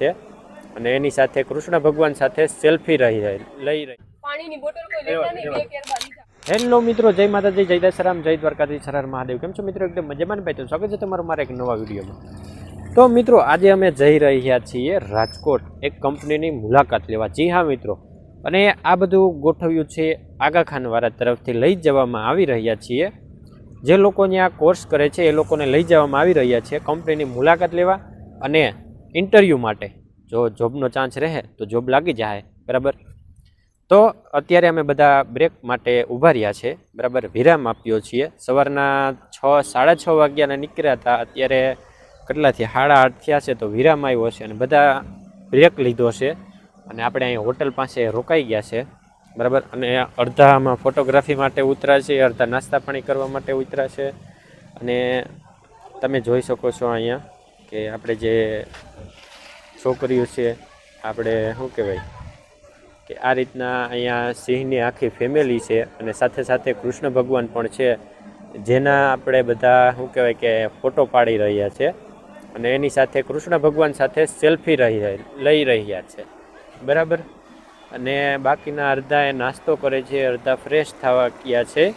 છે. અને એની સાથે કૃષ્ણ ભગવાન સાથે સેલ્ફી રહી લઈ રહી. પાણીની બોટલ કોઈ લેતા નહીં બે કેરબા લીધા હેલો મિત્રો જય માતાજી જય દશરામ જય દ્વારકાજી સરાર મહાદેવ. કેમ છો મિત્રો? એકદમ મજામાં ભાઈ? તો સ્વાગત છે તમારું મારા એક નવા વિડીયોમાં. તો મિત્રો આજે અમે જઈ રહ્યા છીએ રાજકોટ એક કંપનીની મુલાકાત લેવા. જી હા મિત્રો. અને આ બધું ગોઠવ્યું છે આગા ખાનવાળા તરફથી લઈ જવામાં આવી રહ્યા છીએ. જે લોકો ત્યાં કોર્સ કરે છે એ લોકોને લઈ જવામાં આવી રહ્યા છે કંપનીની મુલાકાત લેવા. અને ઇન્ટરવ્યૂ માટે. જો જોબનો ચાન્સ રહે, તો જોબ લાગી જાય. બરાબર? તો અત્યારે અમે બધા બ્રેક માટે ઊભા રહ્યા છે. બરાબર? વિરામ આપ્યો છીએ. સવારના છ, સાડા છ વાગ્યાના નીકળ્યા હતા. અત્યારે કેટલાથી? સાડા આઠ થયા છે, તો વિરામ આવ્યો છે અને બધા બ્રેક લીધો છે. અને આપણે અહીં હોટલ પાસે રોકાઈ ગયા છે. બરાબર? અને અડધામાં ફોટોગ્રાફી માટે ઉતરા છે, અડધા નાસ્તા પાણી કરવા માટે ઉતરા છે. અને તમે જોઈ શકો છો અહીંયા. કે આપણે જે છોકરીઓ છે, આપણે શું કહેવાય? કે આ રીતના અહીંયા સિંહની આખી ફેમિલી છે અને સાથે સાથે કૃષ્ણ ભગવાન પણ છે, જેના આપણે બધા શું કહેવાય કે ફોટો પાડી રહ્યા છે અને એની સાથે કૃષ્ણ ભગવાન સાથે સેલ્ફી રહી લઈ રહ્યા છે. બરાબર? અને બાકીના અડધા એ નાસ્તો કરે છે, અડધા ફ્રેશ થવા ગયા છે.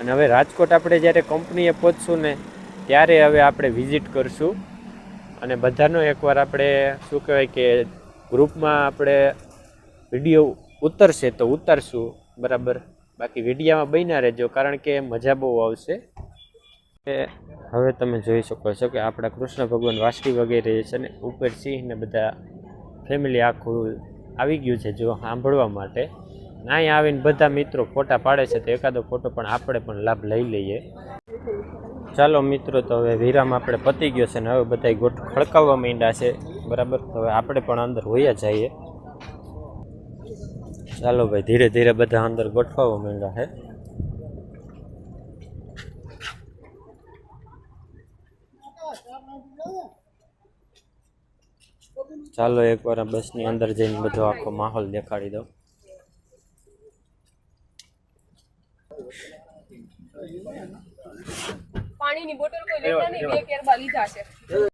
અને હવે રાજકોટ આપણે જ્યારે કંપનીએ પહોંચશું ને, ત્યારે હવે આપણે વિઝિટ કરશું. અને બધાનો એકવાર આપણે, શું કહેવાય કે, ગ્રુપમાં આપણે વીડિયો ઉતરશે તો ઉતારશું, બરાબર? બાકી વિડીયામાં બન્યા રહેજો, કારણ કે મજા બહુ આવશે. કે હવે તમે જોઈ શકો છો કે આપણા કૃષ્ણ ભગવાન વાસળી વગેરે છે ને, ઉપર સિંહને બધા ફેમિલી આખું આવી ગયું છે જો સાંભળવા માટે. ને આવીને બધા મિત્રો ફોટા પાડે છે તો એકાદો ફોટો પણ આપણે પણ લાભ લઈ લઈએ. ચાલો મિત્રો, તો હવે વિરામ આપણે પતી ગયો છે ને હવે બધા ગોઠ ખડકાવવા માંડ્યા છે. બરાબર? હવે આપણે પણ અંદર હોયા જઈએ. ચાલો ભાઈ, ધીરે ધીરે બધા અંદર ગોઠવાવા માંડ્યા છે. ચાલો એકવાર બસની અંદર જઈને બધો આખો માહોલ દેખાડી દો પાણીની બોટલ કોઈ લેતા નહીં બે કેરબા લીધા છે.